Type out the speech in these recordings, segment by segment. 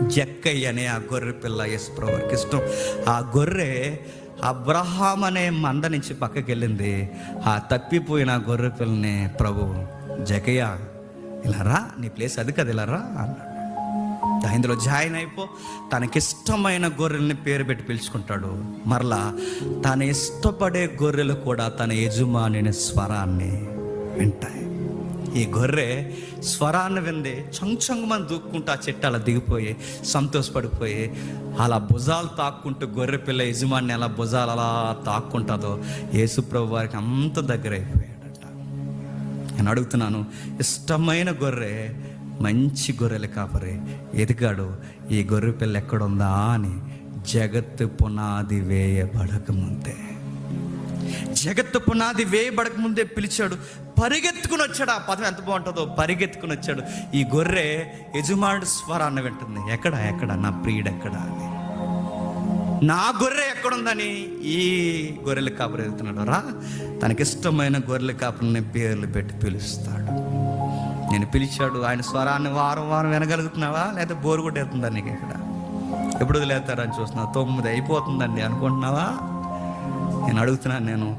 జక్కయ్య అనే ఆ గొర్రె పిల్ల యశ్వ్రవారికి ఇష్టం. ఆ గొర్రె అబ్రహాం అనే మంద నుంచి పక్కకి వెళ్ళింది ఆ తప్పిపోయిన గొర్రె పిల్లని ప్రభు జకయ్య ఇలా రా నీ ప్లేస్ అది కదా ఇలా రా అన్నాడు. ఇందులో జాయిన్ అయిపో. తనకిష్టమైన గొర్రెల్ని పేరు పెట్టి పిలుచుకుంటాడు. మరలా తన ఇష్టపడే గొర్రెలు కూడా తన యజమానిని స్వరాన్ని వింటాయి. ఈ గొర్రె స్వరాన్ని వింది చంచంగమని దూక్కుంటూ ఆ చెట్టు అలా దిగిపోయి సంతోషపడిపోయి అలా భుజాలు తాక్కుంటూ గొర్రె పిల్ల యజమాని ఎలా భుజాలు అలా తాక్కుంటుందో యేసుప్రభు వారికి అంత దగ్గర అయిపోయాడట నేను అడుగుతున్నాను ఇష్టమైన గొర్రె మంచి గొర్రెలు కాపరి ఎదిగాడు ఈ గొర్రె పిల్ల ఎక్కడుందా అని జగత్తు పునాది వేయబడక ముందే జగత్తు పునాది వేయబడక ముందే పిలిచాడు. పరిగెత్తుకుని వచ్చాడు. ఆ పదం ఎంత బాగుంటుందో పరిగెత్తుకుని వచ్చాడు. ఈ గొర్రె యజమానుడు స్వరాన్ని వింటుంది. ఎక్కడ? ఎక్కడ? నా ప్రియుడు ఎక్కడ? అని. నా గొర్రె ఎక్కడుందని ఈ గొర్రెల కాపురు వెళ్తున్నాడు రా తనకిష్టమైన గొర్రెల కాపులని పేర్లు పెట్టి పిలుస్తాడు. నేను పిలిచాడు. ఆయన స్వరాన్ని వారం వారం వినగలుగుతున్నావా? లేదా బోరు కొట్టేస్తుందా నీకు ఇక్కడ? ఎప్పుడు వదిలేస్తారని చూస్తున్నా. తొమ్మిది అయిపోతుందండి అనుకుంటున్నావా? నేను అడుగుతున్నాను నేను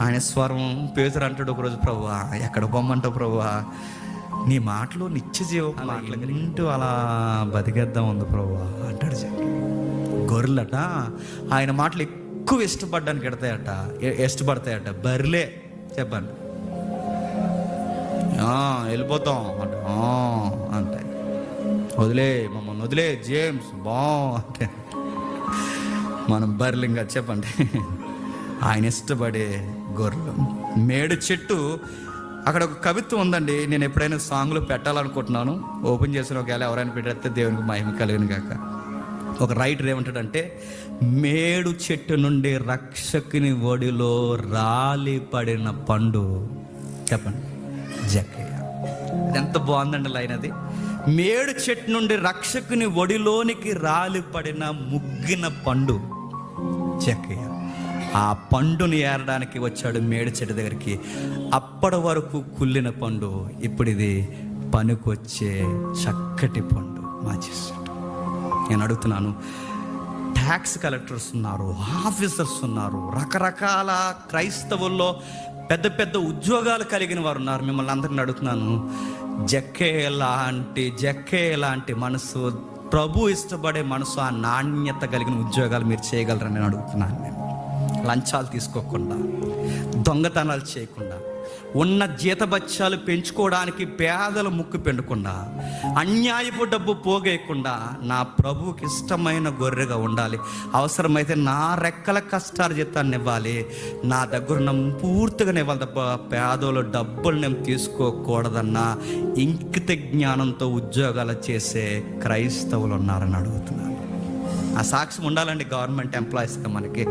ఆయన స్వరం పేతురు అంటాడు ఒకరోజు ప్రభువా ఎక్కడ పొమ్మంటావు ప్రభువా? నీ మాటలు నిత్య జీవ మాటలు అలా బతికేద్దాం ఉంది ప్రభువా అంటాడు చెప్పి గొర్రెలట ఆయన మాటలు ఎక్కువ ఇష్టపడడానికి ఎడతాయట ఇష్టపడతాయట. బర్రెలే చెప్పండి. "ఆ, వెళ్ళిపోతాం అంట. "ఆ" అంటాయి. వదిలే మమ్మల్ని వదిలే జేమ్స్ బా అంటే మనం బర్లింగా చెప్పండి. ఆయన ఇష్టపడే గొర్రెలు. మేడు చెట్టు అక్కడ ఒక కవిత్వం ఉందండి. నేను ఎప్పుడైనా సాంగ్లో పెట్టాలనుకుంటున్నాను. ఓపెన్ చేసిన ఒకవేళ ఎవరైనా పెట్టేస్తే దేవునికి మహిమ కలిగిన కాక ఒక రైటర్ ఏమంటాడంటే మేడు చెట్టు నుండి రక్షకుని ఒడిలో రాలి పడిన పండు. చెప్పండి. జక్కయ్య. ఎంత బాగుందండి లైన్ అది. మేడు చెట్టు నుండి రక్షకుని ఒడిలోనికి రాలి పడిన ముగ్గిన పండు. జక్కయ్య. ఆ పండుని ఏరడానికి వచ్చాడు మేడు చెట్టు దగ్గరికి. అప్పటి వరకు కుళ్ళిన పండు ఇప్పుడు ఇది పనికొచ్చే చక్కటి పండు మా చెట్టు నేను అడుగుతున్నాను ట్యాక్స్ కలెక్టర్స్ ఉన్నారు ఆఫీసర్స్ ఉన్నారు రకరకాల క్రైస్తవుల్లో పెద్ద పెద్ద ఉద్యోగాలు కలిగిన వారు ఉన్నారు. మిమ్మల్ని అందరిని అడుగుతున్నాను జక్కే లాంటి జక్కే లాంటి మనసు ప్రభు ఇష్టపడే మనసు ఆ నాణ్యత కలిగిన ఉద్యోగాలు మీరు చేయగలరని నేను అడుగుతున్నాను నేను. లంచాలు తీసుకోకుండా దొంగతనాలు చేయకుండా ఉన్న జీతబత్యాలు పెంచుకోవడానికి పేదలు ముక్కు పెండకుండా అన్యాయపు డబ్బు పోగేయకుండా నా ప్రభువుకి ఇష్టమైన గొర్రెగా ఉండాలి. అవసరమైతే నా రెక్కల కష్టాలు జీతాన్ని ఇవ్వాలి. నా దగ్గర ఉన్న పూర్తిగా ఇవ్వాలి తప్ప పేదలు డబ్బులు నేను తీసుకోకూడదన్న ఇంకిత జ్ఞానంతో ఉద్యోగాలు చేసే క్రైస్తవులు ఉన్నారని అడుగుతున్నాను. ఆ సాక్ష్యం ఉండాలండి గవర్నమెంట్ ఎంప్లాయీస్గా మనకి.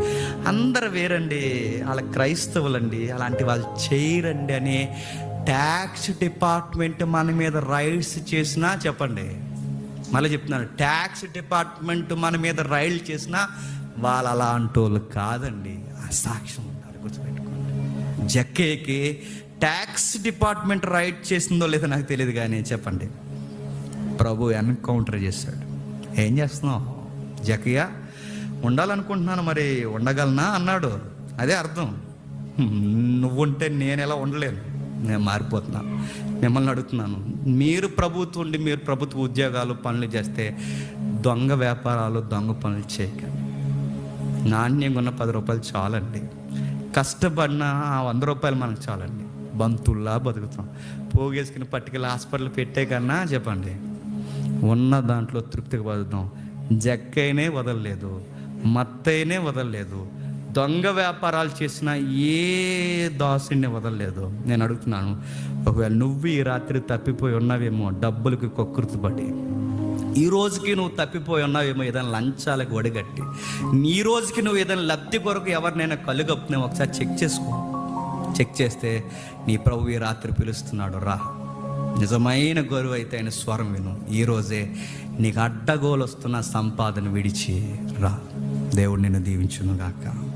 అందరు వేరండి వాళ్ళ క్రైస్తవులండి అలాంటి వాళ్ళు చేయరండి అని ట్యాక్స్ డిపార్ట్మెంట్ మన మీద రైడ్స్ చేసినా చెప్పండి. మళ్ళీ చెప్తున్నాను ట్యాక్స్ డిపార్ట్మెంట్ మన మీద రైడ్ చేసినా వాళ్ళు అలాంటి వాళ్ళు కాదండి. ఆ సాక్ష్యం ఉండాలి గుర్తుపెట్టుకోండి. జక్కేకి ట్యాక్స్ డిపార్ట్మెంట్ రైడ్ చేసిందో లేదో నాకు తెలియదు కానీ చెప్పండి. ప్రభు ఎన్కౌంటర్ చేశాడు. ఏం చేస్తున్నావు? జకియా ఉండాలనుకుంటున్నాను మరి ఉండగలనా అన్నాడు. అదే అర్థం. నువ్వుంటే నేను ఎలా ఉండలేను. నేను మారిపోతున్నా. మిమ్మల్ని అడుగుతున్నాను. మీరు ప్రభుత్వం ఉండి మీరు ప్రభుత్వ ఉద్యోగాలు పనులు చేస్తే దొంగ వ్యాపారాలు దొంగ పనులు చేయకండి నాణ్యంగా ఉన్న పది రూపాయలు చాలండి. కష్టపడిన ఆ వంద రూపాయలు మనకు చాలండి. బంతుల్లా బతుకుతాం. పోగేసుకుని పట్టుకెళ్ళి హాస్పిటల్ పెట్టే కన్నా చెప్పండి. ఉన్న దాంట్లో తృప్తిగా బతుకుతాం. జక్కైనే వదలలేదు మత్తైనే వదలలేదు దొంగ వ్యాపారాలు చేసిన ఏ దాసుని వదలలేదు. నేను అడుగుతున్నాను ఒకవేళ నువ్వు ఈ రాత్రి తప్పిపోయి ఉన్నావేమో డబ్బులకి కొక్కుర్తుపడి ఈ రోజుకి నువ్వు తప్పిపోయి ఉన్నావేమో ఏదైనా లంచాలకు ఒడిగట్టి నీ రోజుకి నువ్వు ఏదైనా లబ్ధి కొరకు ఎవరినైనా కలుగప్పునే ఒకసారి చెక్ చేసుకో. చెక్ చేస్తే నీ ప్రభు ఈ రాత్రి పిలుస్తున్నాడు రా. నిజమైన గొరువు అయితే ఆయన స్వరం విను. ఈ రోజే నీకు అడ్డగోలు వస్తున్న సంపాదన విడిచి రా. దేవుడు నిన్ను దీవించును గాక